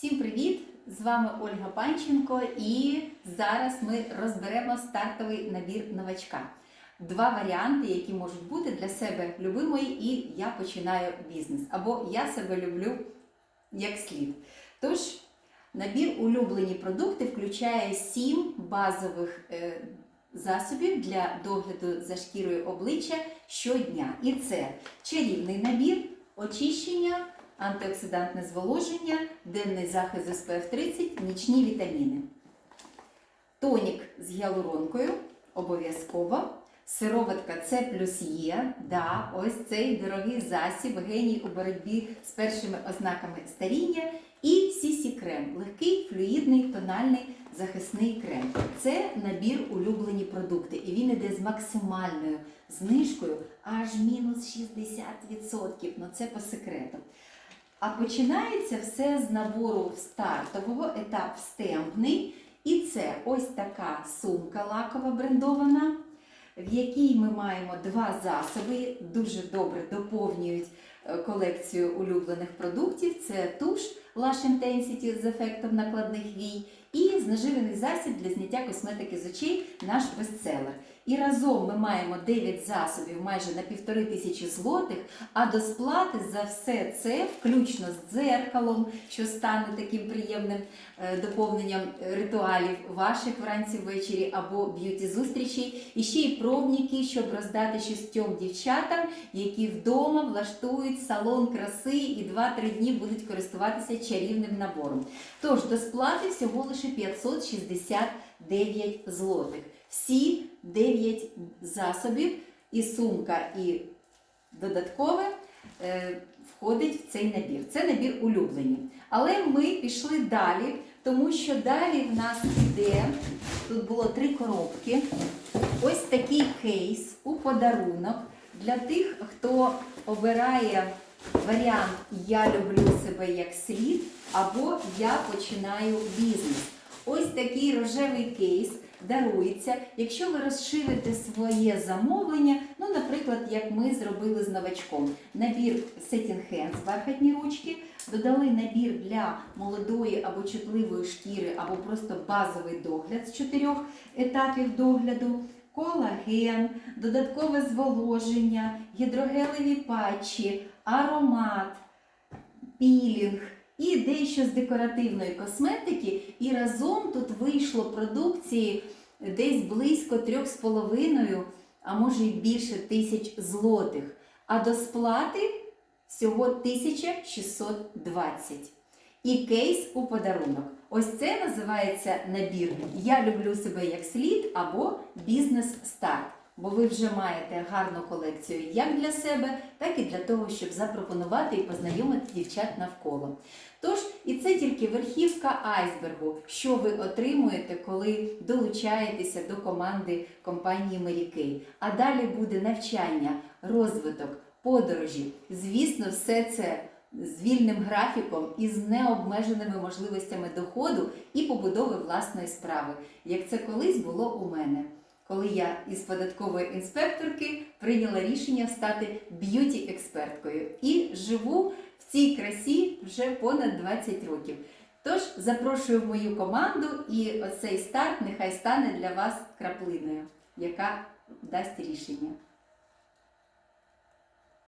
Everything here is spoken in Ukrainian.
Всім привіт! З вами Ольга Панченко, і зараз ми розберемо стартовий набір новачка. Два варіанти, які можуть бути для себе любимої, і я починаю бізнес. Або я себе люблю як слід. Тож, набір улюблені продукти включає сім базових е, засобів для догляду за шкірою обличчя щодня. І це чарівний набір, очищення, антиоксидантне зволоження, денний захист з SPF 30, нічні вітаміни. Тонік з гіалуронкою обов'язково. Сироватка С плюс Є. Да, ось цей дорогий засіб, геній у боротьбі з першими ознаками старіння. І Сісі крем легкий, флюїдний, тональний захисний крем. Це набір улюблені продукти, і він іде з максимальною знижкою аж мінус 60%. Ну це по секрету. А починається все з набору стартового, етап стемпний. І це ось така сумка лакова брендована, в якій ми маємо два засоби, дуже добре доповнюють е, колекцію улюблених продуктів. Це туш Lush Intensity з ефектом накладних вій і знежирений засіб для зняття косметики з очей наш бестселер. І разом ми маємо 9 засобів майже на півтори тисячі злотих, а до сплати за все це, включно з дзеркалом, що стане таким приємним е, доповненням ритуалів ваших вранці ввечері або б'юті зустрічей, і ще й пробники, щоб роздати шістьом дівчатам, які вдома влаштують салон краси і 2-3 дні будуть користуватися чарівним набором. Тож до сплати всього лише 569 злотих. Всі 9 засобів, і сумка, і додаткове е, входить в цей набір. Це набір улюблені. Але ми пішли далі, тому що далі в нас іде, тут було три коробки. Ось такий кейс у подарунок для тих, хто обирає варіант Я люблю себе як слід або Я починаю бізнес. Ось такий рожевий кейс дарується, якщо ви розширите своє замовлення, ну, наприклад, як ми зробили з новачком. Набір Setting Hands, бархатні ручки, додали набір для молодої або чутливої шкіри, або просто базовий догляд з чотирьох етапів догляду. Колаген, додаткове зволоження, гідрогелеві патчі, аромат, пілінг і дещо з декоративної косметики. І разом тут вийшло продукції десь близько 3,5, а може й більше тисяч злотих. А до сплати всього 1620. І кейс у подарунок. Ось це називається набір Я люблю себе як слід або бізнес старт. Бо ви вже маєте гарну колекцію як для себе, так і для того, щоб запропонувати і познайомити дівчат навколо. Тож, і це тільки верхівка айсбергу, що ви отримуєте, коли долучаєтеся до команди компанії Mary А далі буде навчання, розвиток, подорожі. Звісно, все це з вільним графіком і з необмеженими можливостями доходу і побудови власної справи, як це колись було у мене. Коли я із податкової інспекторки прийняла рішення стати б'юті-експерткою і живу в цій красі вже понад 20 років. Тож запрошую в мою команду, і оцей старт нехай стане для вас краплиною, яка дасть рішення.